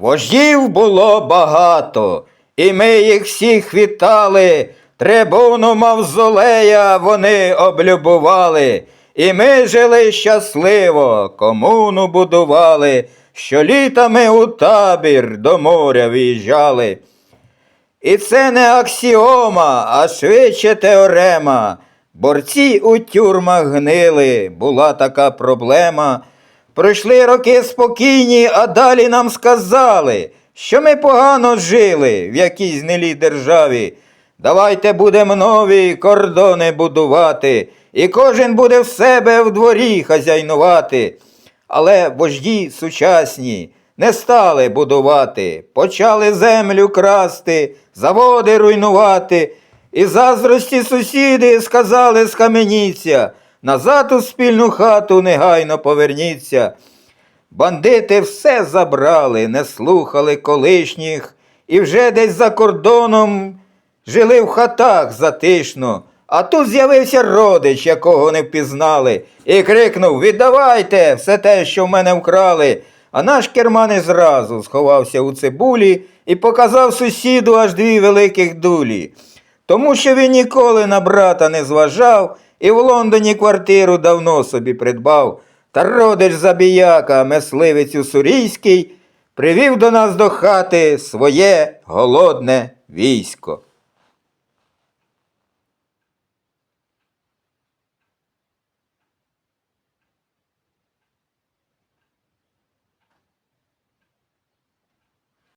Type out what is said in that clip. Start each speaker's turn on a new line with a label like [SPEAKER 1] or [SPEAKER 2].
[SPEAKER 1] Вождів було багато, і ми їх всіх вітали. Трибуну мавзолея вони облюбували, і ми жили щасливо, комуну будували, що літами у табір до моря виїжджали. І це не аксіома, а швидше теорема. Борці у тюрмах гнили, була така проблема. Пройшли роки спокійні, а далі нам сказали, що ми погано жили в якійсь гнилій державі. Давайте будемо нові кордони будувати, і кожен буде в себе в дворі хазяйнувати. Але вожді сучасні не стали будувати, почали землю красти, заводи руйнувати. І заздрості сусіди сказали скаменіться, назад у спільну хату негайно поверніться. Бандити все забрали, не слухали колишніх, і вже десь за кордоном жили в хатах затишно. А тут з'явився родич, якого не впізнали, і крикнув Віддавайте все те, що в мене вкрали. А наш керманець зразу сховався у цибулі і показав сусіду аж дві великих дулі. Тому що він ніколи на брата не зважав і в Лондоні квартиру давно собі придбав. Та родич забіяка, мисливець Сурійський, привів до нас до хати своє голодне військо.